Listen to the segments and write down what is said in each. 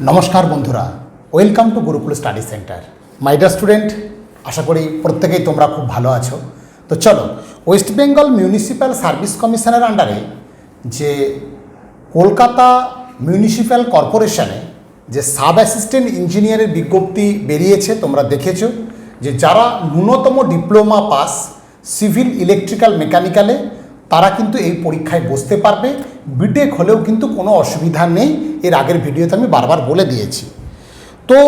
নমস্কার বন্ধুরা welcome to Gurukul study centre my student আশা করি প্রত্যেকেই তোমরা খুব ভালো আছো। তো চলো ওয়েস্ট বেঙ্গল মিউনিসিপ্যাল সার্ভিস কমিশনের আন্ডারে যে কলকাতা মিউনিসিপ্যাল কর্পোরেশনে যে সাব অ্যাসিস্ট্যান্ট ইঞ্জিনিয়ারের বিজ্ঞপ্তি বেরিয়েছে, তোমরা দেখেছ, যে যারা ন্যূনতম ডিপ্লোমা পাস সিভিল ইলেকট্রিক্যাল মেকানিক্যালে তারা কিন্তু এই পরীক্ষায় বসতে পারবে। বিটেক হলেও কিন্তু কোনো অসুবিধা নেই। এর আগের ভিডিওতে আমি বারবার বলে দিয়েছি। তো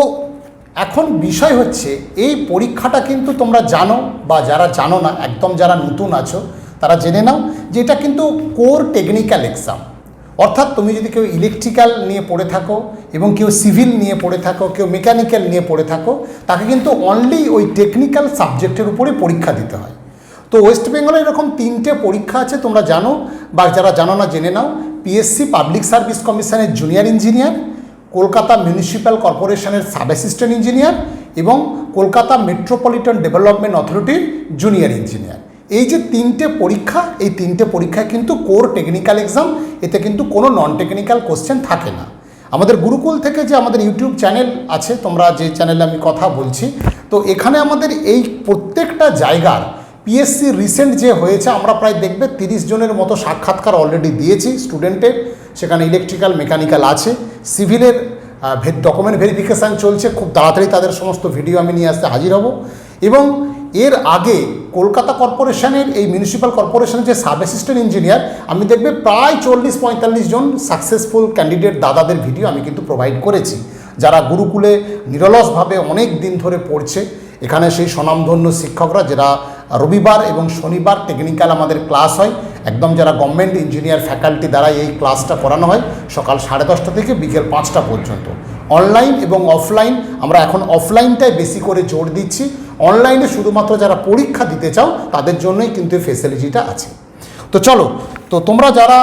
এখন বিষয় হচ্ছে, এই পরীক্ষাটা কিন্তু তোমরা জানো বা যারা জানো না, একদম যারা নতুন আছো, তারা জেনে নাও যে এটা কিন্তু কোর টেকনিক্যাল এক্সাম। অর্থাৎ তুমি যদি কেউ ইলেকট্রিক্যাল নিয়ে পড়ে থাকো এবং কেউ সিভিল নিয়ে পড়ে থাকো, কেউ মেকানিক্যাল নিয়ে পড়ে থাকো, তাকে কিন্তু অনলি ওই টেকনিক্যাল সাবজেক্টের উপরে পরীক্ষা দিতে হয়। তো ওয়েস্ট বেঙ্গলে এরকম তিনটে পরীক্ষা আছে, তোমরা জানো, বা যারা জানো না, জেনে নাও। পিএসসি পাবলিক সার্ভিস কমিশনের জুনিয়র ইঞ্জিনিয়ার কলকাতা মিউনিসিপ্যাল কর্পোরেশনের সাব অ্যাসিস্ট্যান্ট ইঞ্জিনিয়ার এবং কলকাতা মেট্রোপলিটন ডেভেলপমেন্ট অথরিটির জুনিয়র ইঞ্জিনিয়ার এই যে তিনটে পরীক্ষা, এই তিনটে পরীক্ষায় কিন্তু কোর টেকনিক্যাল এক্সাম এতে কিন্তু কোনো নন টেকনিক্যাল কোশ্চেন থাকে না। আমাদের গুরুকুল থেকে যে আমাদের ইউটিউব চ্যানেল আছে, তোমরা যে চ্যানেলে আমি কথা বলছি, তো এখানে আমাদের এই প্রত্যেকটা জায়গার পিএসসি রিসেন্ট যে হয়েছে, আমরা প্রায় দেখবে তিরিশ জনের মতো সাক্ষাৎকার অলরেডি দিয়েছি স্টুডেন্টের সেখানে ইলেকট্রিক্যাল মেকানিক্যাল আছে। সিভিলের ডকুমেন্ট ভেরিফিকেশান চলছে। খুব তাড়াতাড়ি তাদের সমস্ত ভিডিও আমি নিয়ে আসতে হাজির হব। এবং এর আগে কলকাতা কর্পোরেশনের এই মিউনিসিপ্যাল কর্পোরেশনের যে সাব অ্যাসিস্ট্যান্ট ইঞ্জিনিয়ার আমি দেখবে প্রায় চল্লিশ পঁয়তাল্লিশ জন সাকসেসফুল ক্যান্ডিডেট দাদাদের ভিডিও আমি কিন্তু প্রোভাইড করেছি। যারা গুরুকুলে নিরলসভাবে অনেক দিন ধরে পড়ছে। এখানে সেই স্বনামধন্য শিক্ষকরা, যারা রবিবার এবং শনিবার টেকনিক্যাল আমাদের ক্লাস হয়। একদম যারা গভর্নমেন্ট ইঞ্জিনিয়ার ফ্যাকাল্টি দ্বারা এই ক্লাসটা করানো হয়, সকাল সাড়ে দশটা থেকে বিকেল পাঁচটা পর্যন্ত। অনলাইন এবং অফলাইন আমরা এখন অফলাইনটাই বেশি করে জোর দিচ্ছি। অনলাইনে শুধুমাত্র যারা পরীক্ষা দিতে চাও, তাদের জন্যই কিন্তু এই ফেসিলিটিটা আছে। তো চলো, তো তোমরা যারা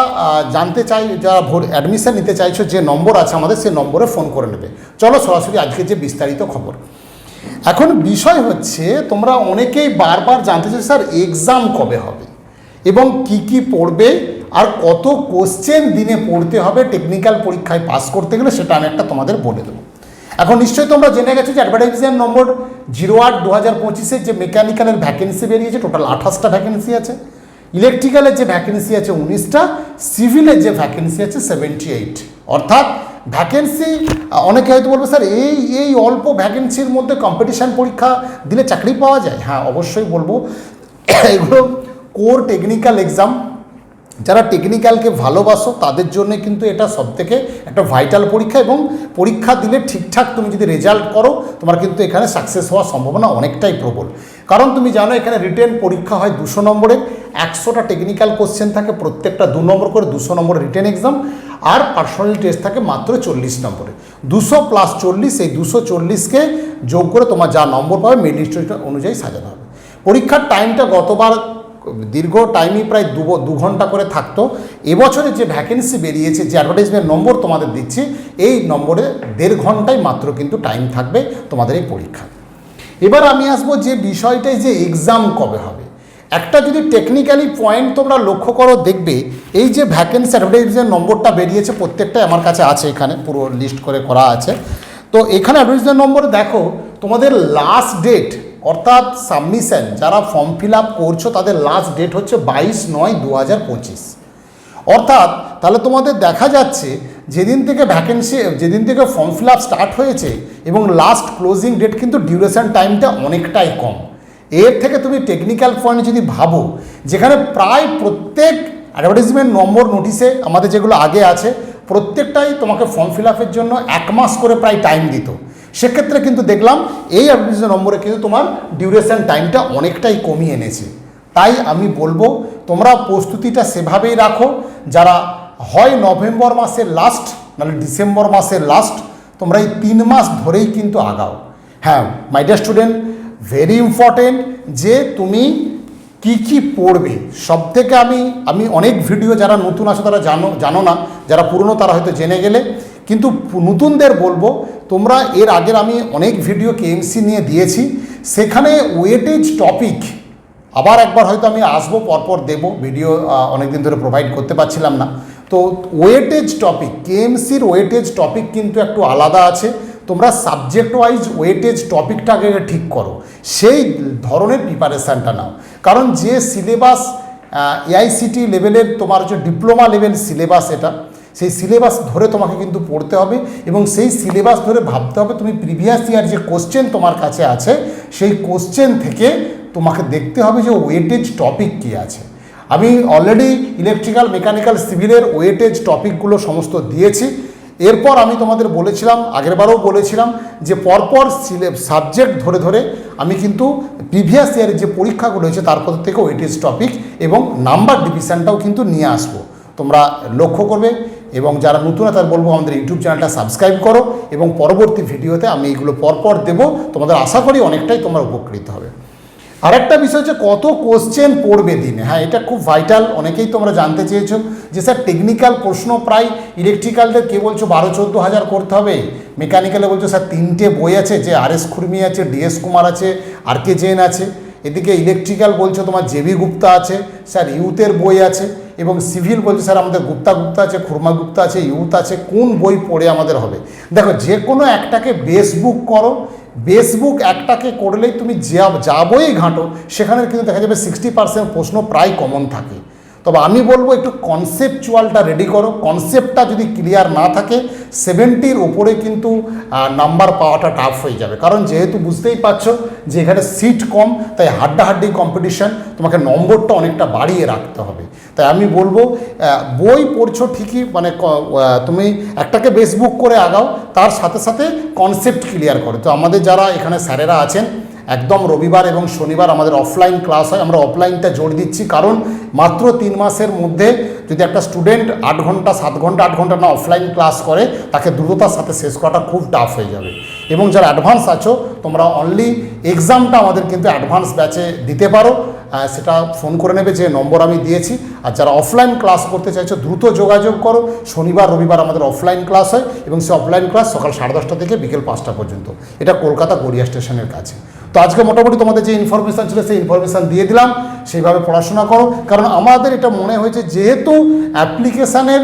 জানতে চাই, যারা ভোর অ্যাডমিশন নিতে চাইছো, যে নম্বর আছে আমাদের সেই নম্বরে ফোন করে নেবে। চলো সরাসরি আজকে যে বিস্তারিত খবর। এখন বিষয় হচ্ছে, তোমরা অনেকেই বারবার জানতে চাই স্যার এক্সাম কবে হবে? এবং কি কি পড়বে? আর কত কোশ্চেন দিনে পড়তে হবে? টেকনিক্যাল পরীক্ষায় পাস করতে গেলে সেটা আমি একটা তোমাদের বলে দেবো। এখন নিশ্চয়ই তোমরা জেনে গেছো যে অ্যাডভার্টাইজমেন্ট নম্বর জিরো আট দু হাজার পঁচিশের যে মেকানিক্যালের ভ্যাকেন্সি বেরিয়েছে টোটাল আঠাশটা ভ্যাকেন্সি আছে। ইলেকট্রিক্যালের যে ভ্যাকেন্সি আছে, উনিশটা। সিভিলের যে ভ্যাকেন্সি আছে সেভেন্টি এইট অর্থাৎ ভ্যাকেন্সি অনেকে হয়তো বলবে, স্যার, এই এই অল্প ভ্যাকেন্সির মধ্যে কম্পিটিশান পরীক্ষা দিলে চাকরি পাওয়া যায়? হ্যাঁ অবশ্যই বলব। এগুলো কোর টেকনিক্যাল এক্সাম যারা টেকনিক্যালকে ভালোবাসো, তাদের জন্য কিন্তু এটা সবথেকে একটা ভাইটাল পরীক্ষা এবং পরীক্ষা দিলে ঠিকঠাক তুমি যদি রেজাল্ট করো, তোমার কিন্তু এখানে সাকসেস হওয়ার সম্ভাবনা অনেকটাই প্রবল। কারণ তুমি জানো এখানে রিটেন পরীক্ষা হয় দুশো নম্বরের, একশোটা টেকনিক্যাল কোশ্চেন থাকে, প্রত্যেকটা দু নম্বর করে দুশো নম্বরের রিটেন এক্সাম আর পার্সোনাল টেস্ট থাকে মাত্র চল্লিশ নম্বরে। দুশো প্লাস চল্লিশ, এই দুশো চল্লিশকে যোগ করে তোমার যা নম্বর পাবে মেরিট অনুযায়ী সাজানো হবে। পরীক্ষার টাইমটা গতবার দীর্ঘ টাইমই প্রায় দু দু ঘণ্টা করে থাকতো। এবছরে যে ভ্যাকেন্সি বেরিয়েছে, যে অ্যাডভার্টাইজমেন্ট নম্বর তোমাদের দিচ্ছি, এই নম্বরে দেড় ঘন্টায় মাত্র কিন্তু টাইম থাকবে তোমাদের এই পরীক্ষা এবার আমি আসব যে বিষয়টাই যে এক্সাম কবে হবে। একটা যদি টেকনিক্যালি পয়েন্ট তোমরা লক্ষ্য করো, দেখবে এই যে ভ্যাকেন্সি অ্যাডভার্টাইজমেন্ট নম্বরটা বেরিয়েছে প্রত্যেকটাই আমার কাছে আছে এখানে, পুরো লিস্ট করে করা আছে। তো এখানে অ্যাডভার্টাইজমেন্ট নম্বরে দেখো, তোমাদের লাস্ট ডেট অর্থাৎ সাবমিশন যারা ফর্ম ফিল আপ করছ, তাদের লাস্ট ডেট হচ্ছে বাইশ নয় দু হাজার পঁচিশ। অর্থাৎ তাহলে তোমাদের দেখা যাচ্ছে, যেদিন থেকে ভ্যাকেন্সি যেদিন থেকে ফর্ম ফিল আপ স্টার্ট হয়েছে, এবং লাস্ট ক্লোজিং ডেট কিন্তু ডিউরেশন টাইমটা অনেকটাই কম। এর থেকে তুমি টেকনিক্যাল পয়েন্ট যদি ভাবো, যেখানে প্রায় প্রত্যেক অ্যাডভার্টাইজমেন্ট নম্বর নোটিশে আমাদের যেগুলো আগে আছে, প্রত্যেকটাই তোমাকে ফর্ম ফিল আপের জন্য এক মাস করে প্রায় টাইম দিত। সেক্ষেত্রে কিন্তু দেখলাম এই অ্যাডভার্টাইজমেন্ট নম্বরে কিন্তু তোমার ডিউরেশন টাইমটা অনেকটাই কমিয়ে এনেছে। তাই আমি বলব, তোমরা প্রস্তুতিটা সেভাবেই রাখো। যারা হয় নভেম্বর মাসের লাস্ট নাহলে ডিসেম্বর মাসের লাস্ট তোমরা এই তিন মাস ধরেই কিন্তু আগাও। হ্যাঁ my dear student very important যে তুমি কি কি পড়বে। সব থেকে আমি আমি অনেক ভিডিও যারা নতুন আছে তারা জানো জানো না। যারা পুরনো তারা হয়তো জেনে গেলে। কিন্তু নতুনদের বলব, তোমরা এর আগের আমি অনেক ভিডিও কেএমসি নিয়ে দিয়েছি, সেখানে ওয়েটেজ টপিক আবার একবার হয়তো আমি আসব, পরপর দেবো ভিডিও অনেক দিন ধরে প্রোভাইড করতে পারছিলাম না। তো ওয়েটেজ টপিক কেএমসির ওয়েটেজ টপিক কিন্তু একটু আলাদা আছে। তোমরা সাবজেক্ট ওয়াইজ ওয়েটেজ টপিকটাকে ঠিক করো। সেই ধরনের প্রিপারেশানটা নাও। কারণ যে সিলেবাস এআইসিটি লেভেলের তোমার যে ডিপ্লোমা লেভেল সিলেবাস এটা সেই সিলেবাস ধরে তোমাকে কিন্তু পড়তে হবে এবং সেই সিলেবাস ধরে ভাবতে হবে তুমি প্রিভিয়াস ইয়ার যে কোশ্চেন তোমার কাছে আছে, সেই কোশ্চেন থেকে তোমাকে দেখতে হবে যে ওয়েটেজ টপিক কী আছে। আমি অলরেডি ইলেকট্রিক্যাল মেকানিক্যাল সিভিলের ওয়েটেজ টপিকগুলো সমস্ত দিয়েছি। এরপর আমি তোমাদের বলেছিলাম, আগেরবারও বলেছিলাম যে পরপর সাবজেক্ট ধরে ধরে আমি কিন্তু প্রিভিয়াস ইয়ারের যে পরীক্ষাগুলো হয়েছে তারপর থেকে ওয়েটেজ টপিক এবং নাম্বার ডিভিশনটাও কিন্তু নিয়ে আসব। তোমরা লক্ষ্য করবে এবং যারা নতুন তার বলব আমাদের ইউটিউব চ্যানেলটা সাবস্ক্রাইব করো এবং পরবর্তী ভিডিওতে আমি এগুলো পরপর দেবো। তোমাদের আশা করি অনেকটাই তোমরা উপকৃত হবে। আরেকটা বিষয় হচ্ছে কত কোশ্চেন পড়বে দিনে? হ্যাঁ এটা খুব ভাইটাল অনেকেই তোমরা জানতে চেয়েছো যে স্যার টেকনিক্যাল প্রশ্ন প্রায় ইলেকট্রিক্যালদের কে বলছো? বারো, চোদ্দ হাজার করতে হবে। মেকানিক্যালে বলছো স্যার তিনটে বই আছে, যে আর এস খুরমি আছে ডিএস কুমার আছে আর কে জেন আছে। এদিকে ইলেকট্রিক্যাল বলছো তোমার জেবি গুপ্তা আছে। স্যার ইউথের বই আছে। এবং সিভিল বলছে, স্যার, আমাদের গুপ্তা গুপ্তা আছে, খুরমা গুপ্তা আছে, ইউথ আছে, কোন বই পড়ে আমাদের হবে? দেখো, যে কোনো একটাকে বেসবুক করো বেসবুক একটাকে করলেই তুমি যা যা বই ঘাঁটো সেখানে কিন্তু দেখা যাবে সিক্সটি পার্সেন্ট প্রশ্ন প্রায় কমন থাকে। তবে আমি বলব একটু কনসেপচুয়ালটা রেডি করো। কনসেপ্টটা যদি ক্লিয়ার না থাকে সেভেন্টির ওপরে কিন্তু নাম্বার পাওয়াটা টাফ হয়ে যাবে। কারণ যেহেতু বুঝতেই পারছ যে এখানে সিট কম, তাই হাড্ডাহাড্ডি কম্পিটিশান তোমাকে নম্বরটা অনেকটা বাড়িয়ে রাখতে হবে। তাই আমি বলব বই পড়ছো ঠিকই মানে তুমি একটাকে বেস বুক করে আগাও, তার সাথে সাথে কনসেপ্ট ক্লিয়ার করো। তো আমাদের যারা এখানে স্যারেরা আছেন একদম রবিবার এবং শনিবার আমাদের অফলাইন ক্লাস হয়। আমরা অফলাইনটা জোর দিচ্ছি। কারণ মাত্র তিন মাসের মধ্যে যদি একটা স্টুডেন্ট আট ঘণ্টা, সাত ঘণ্টা, আট ঘণ্টা না অফলাইন ক্লাস করে, তাকে দ্রুততার সাথে শেষ করাটা খুব টাফ হয়ে যাবে। এবং যারা অ্যাডভান্স আছো, তোমরা অনলি এক্সামটা আমাদের কিন্তু অ্যাডভান্স ব্যাচে দিতে পারো। সেটা ফোন করে নেবে যে নম্বর আমি দিয়েছি। আর যারা অফলাইন ক্লাস করতে চাইছো, দ্রুত যোগাযোগ করো। শনিবার, রবিবার আমাদের অফলাইন ক্লাস হয় এবং সে অফলাইন ক্লাস সকাল সাড়ে দশটা থেকে বিকেল পাঁচটা পর্যন্ত। এটা কলকাতা গড়িয়া স্টেশনের কাছে। তো আজকে মোটামুটি তোমাদের যে ইনফরমেশান ছিল সেই ইনফরমেশান দিয়ে দিলাম। সেইভাবে পড়াশোনা করো। কারণ আমাদের এটা মনে হয়েছে যেহেতু অ্যাপ্লিকেশানের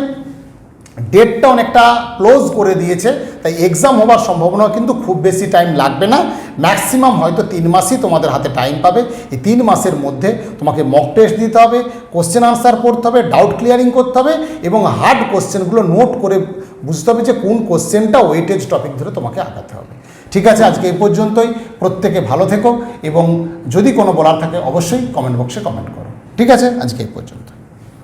ডেটটা অনেকটা ক্লোজ করে দিয়েছে, তাই এক্সাম হওয়ার সম্ভাবনা কিন্তু খুব বেশি টাইম লাগবে না। ম্যাক্সিমাম হয়তো তিন মাসই তোমাদের হাতে টাইম পাবে। এই তিন মাসের মধ্যে তোমাকে মক টেস্ট দিতে হবে কোশ্চেন আনসার করতে হবে ডাউট ক্লিয়ারিং করতে হবে এবং হার্ড কোশ্চেনগুলো নোট করে বুঝতে হবে যে কোন কোশ্চেনটা ওয়েটেজ টপিক ধরে তোমাকে আগাতে হবে। ঠিক আছে, আজকে এই পর্যন্তই। প্রত্যেকে ভালো থেকো এবং যদি কোনো বলার থাকে, অবশ্যই কমেন্ট বক্সে কমেন্ট করো। ঠিক আছে, আজকে এই পর্যন্ত।